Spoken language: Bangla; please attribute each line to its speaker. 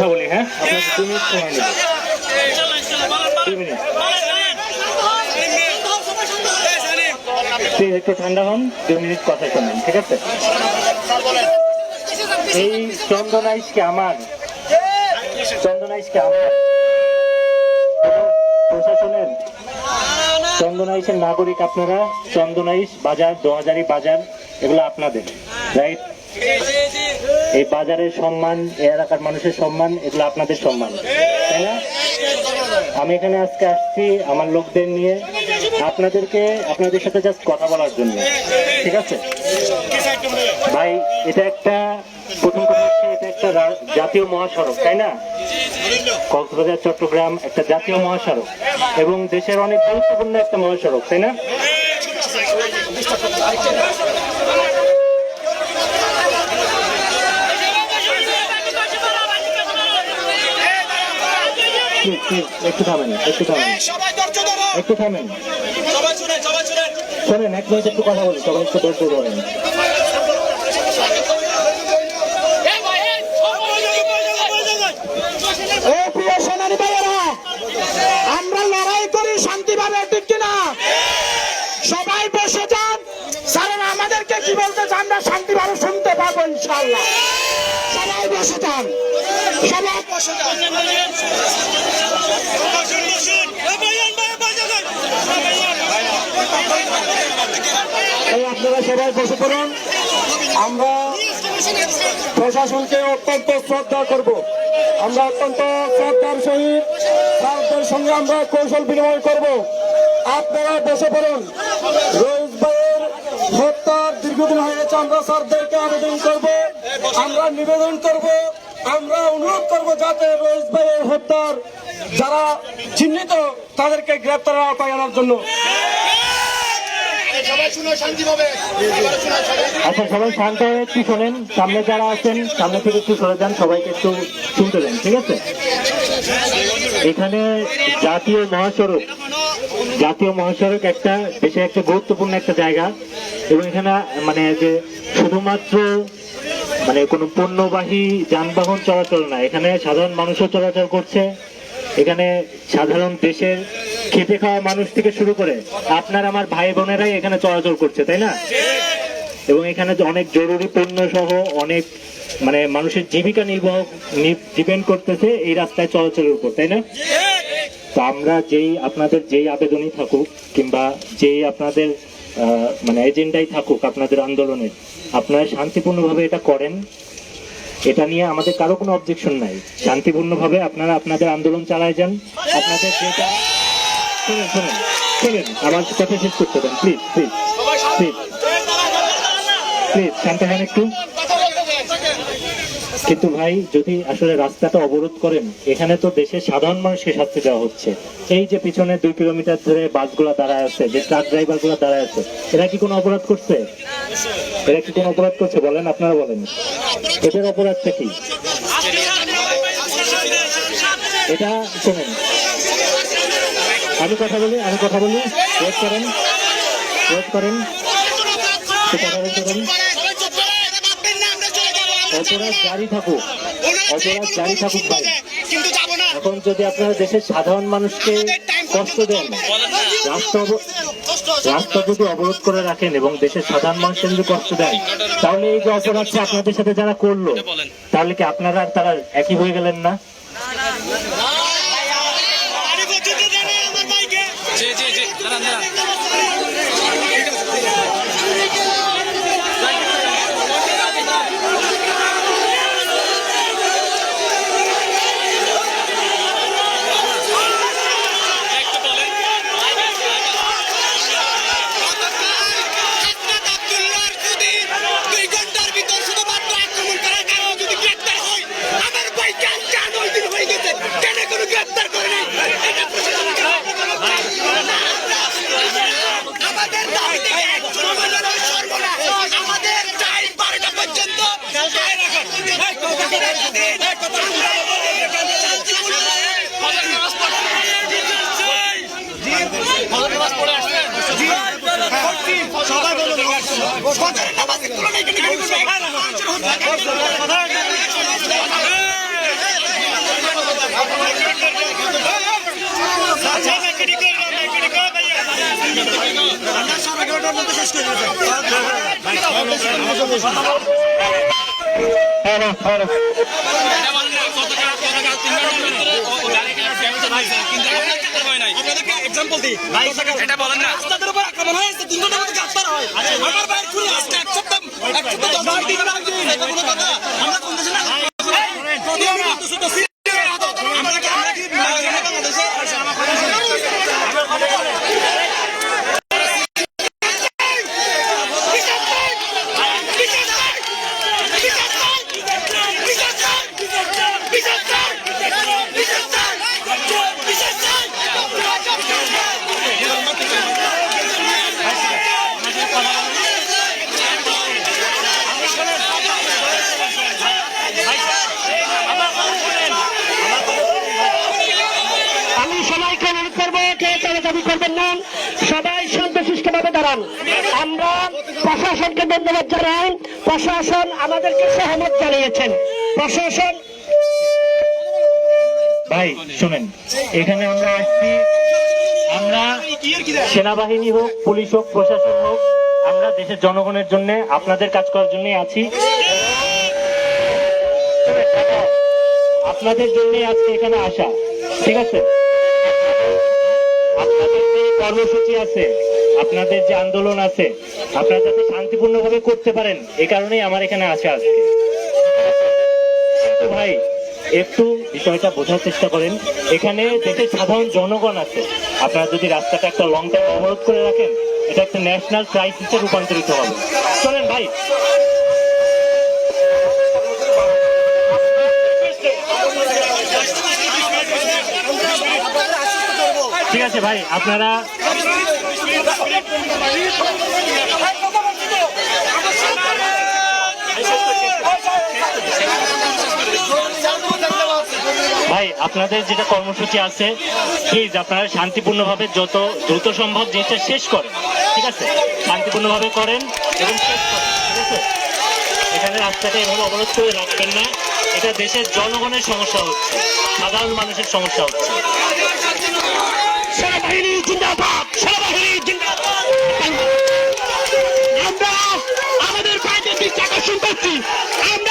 Speaker 1: কথা বলি হ্যাঁ? আপনার দু মিনিট সময় একটু ঠান্ডা হন দুই মিনিট কথা শোনেন, ঠিক আছে? এই চন্দনাইশ কি আমার চন্দনাইশ কি আমার প্রশাসনের চন্দনাইশের নাগরিক আপনারা, চন্দনাইশ বাজার, দোহাজারি বাজার, এগুলো আপনাদের রাইট এই বাজারের সম্মান এলাকার মানুষের সম্মান, এগুলো আপনাদের সম্মান, তাই না? আমি এখানে আজকে আসছি আমার লোকদের নিয়ে, আপনাদেরকে, আপনাদের সাথে জাস্ট কথা বলার জন্য, ঠিক আছে? ভাই, এটা একটা, প্রথম কথা হচ্ছে এটা একটা জাতীয় মহাসড়ক, তাই না? কক্সবাজার, চট্টগ্রাম একটা জাতীয় মহাসড়ক, এবং দেশের অনেক গুরুত্বপূর্ণ একটা মহাসড়ক, তাই না? একটু থামেন একটু থামেন।
Speaker 2: সবাই
Speaker 1: একটু থামেন।
Speaker 2: সবাই শুনেন সবাই শোনেন।
Speaker 1: এক মিনিট একটু কথা বলি সবাই একটু ধৈর্য ধরেন
Speaker 2: আমরা লড়াই করি শান্তিভাবে ঠিক কিনা? সবাই বসে যান আমাদেরকে কি বলতেছে আমরা শান্তিভাবে শুনতে পাবো ইনশাল্লাহ সবাই বসে
Speaker 1: এই আপনারা সবাই বসে পড়ুন। আমরা প্রশাসনকে অত্যন্ত শ্রদ্ধা করব। আমরা অত্যন্ত শ্রদ্ধার সহিত সঙ্গে আমরা কৌশল বিনিময় করব। আপনারা বসে পড়ুন। হত্যার দীর্ঘদিন হয়ে গেছে। আমরা স্যারদেরকে আবেদন করব আমরা নিবেদন করব আমরা অনুরোধ করব যাতে রোজ ভাইয়ের হত্যার যারা চিহ্নিত তাদেরকে গ্রেপ্তারের আওতায় আনার জন্য। আচ্ছা সবাই শান্ত হয়ে একটু শোনেন। সামনে যারা আছেন সামনে থেকে একটু সরে যান সবাইকে একটু শুনতে দেন ঠিক আছে? এখানে জাতীয় মহাসড়ক জাতীয় মহাসড়ক একটা দেশের একটা গুরুত্বপূর্ণ একটা জায়গা। এবং এখানে মানে যে শুধুমাত্র মানে কোনো পণ্যবাহী যানবাহন চলাচল না, এখানে সাধারণ মানুষও চলাচল করছে। এখানে সাধারণ দেশের খেতে খাওয়া মানুষ থেকে শুরু করে আপনার আমার ভাই বোনেরাই এখানে চলাচল করছে, তাই না? এবং এখানে অনেক জরুরি পণ্য সহ অনেক মানে মানুষের জীবিকা নির্বাহ ডিপেন্ড করতেছে এই রাস্তায় চলাচলের উপর, তাই না? তো আমরা যেই আপনাদের যেই আবেদনই থাকুক কিংবা যেই আপনাদের মানে এজেন্ডাই থাকুক আপনাদের আন্দোলনে, আপনারা শান্তিপূর্ণভাবে এটা করেন। এটা নিয়ে আমাদের কারও কোনো অবজেকশন নাই। শান্তিপূর্ণভাবে আপনারা আপনাদের আন্দোলন চালায় যান। আপনাদের যেটা শুনেন শুনেন শুনেন আমার কথা শেষ করতে দেন। প্লিজ প্লিজ প্লিজ প্লিজ শান্ত হন একটু। কিন্তু ভাই, যদি আসলে রাস্তাটা অবরোধ করেন, এখানে তো দেশের সাধারণ মানুষকে শাস্তি দেওয়া হচ্ছে। এই যে পিছনে দুই কিলোমিটার ধরে বাসগুলো দাঁড়ায় আছে, যে ট্রাক ড্রাইভারগুলো দাঁড়ায় আছে, এরা কি কোনো অপরাধ করছে? এরা কি কোনো অপরাধ করছে বলেন, আপনারা বলেন। এদের অপরাধটা কি? এটা শোনেন। আমি কথা বলি, আমি কথা বলি। ওয়েট করেন। ওয়েট করেন। কথা বলতে পারেন। অপরাধ জারি থাকুক অপরাধ জারি থাকুক ভাই
Speaker 2: কিন্তু যাব না।
Speaker 1: এখন যদি আপনারা দেশের সাধারণ মানুষকে কষ্ট দেন রাস্তা অব- রাস্তা যদি অবরোধ করে রাখেন এবং দেশের সাধারণ মানুষকে যদি কষ্ট দেন তাহলে এই যে অপরাধটা আপনাদের সাথে যারা করল তাহলে কি আপনারা আর তারা একই হয়ে গেলেন না?
Speaker 2: সবাই বলো শেষ করে এটা
Speaker 3: বলেন না হয়
Speaker 4: রাস্তাদের উপর আক্রমণ হয়েছে তিন ঘণ্টার মধ্যে গ্রেফতার হয় আমার ভাই খুনি আজকে এক সপ্তাহ এক সপ্তাহ দশ দিন আমরা কোন দেশে না আমরা কি আমরা কি বাংলাদেশে
Speaker 2: আমি সবাইকে অনুরোধ করব কে চালাচালি করবেন না। সবাই দাঁড়ান। আমরা প্রশাসনকে ধন্যবাদ জানাই। প্রশাসন আমাদেরকে সহমত প্রশাসন
Speaker 1: ভাই, শুনেন, এখানে আমরা আমরা সেনাবাহিনী হোক, পুলিশ হোক, প্রশাসন হোক, আমরা দেশের জনগণের জন্য, আপনাদের কাজ করার জন্যই আছি। আপনাদের জন্যই আজকে এখানে আসা, ঠিক আছে? আপনাদের কর্মসূচি আছে, আপনাদের যে আন্দোলন আছে, আপনারা যাতে শান্তিপূর্ণভাবে করতে পারেন এই কারণেই আমার এখানে আসা আজকে। ভাই, একটু বিষয়টা বোঝার চেষ্টা করেন। এখানে দেশের সাধারণ জনগণ আছে, আপনারা যদি রাস্তাটা একটা লং টাইম অবরোধ করে রাখেন, এটা একটা ন্যাশনাল ক্রাইসিসে রূপান্তরিত হবে। চলেন ভাই ঠিক আছে ভাই, আপনারা ভাই, আপনাদের যেটা কর্মসূচি আছে প্লিজ আপনারা শান্তিপূর্ণভাবে যত দ্রুত সম্ভব জিনিসটা শেষ করেন, ঠিক আছে? শান্তিপূর্ণভাবে করেন এবং শেষ করেন এখানে রাস্তাটা এভাবে অবরোধ করে রাখবেন না। এটা দেশের জনগণের সমস্যা হচ্ছে, সাধারণ মানুষের সমস্যা হচ্ছে।
Speaker 2: বাইরে করছি আমরা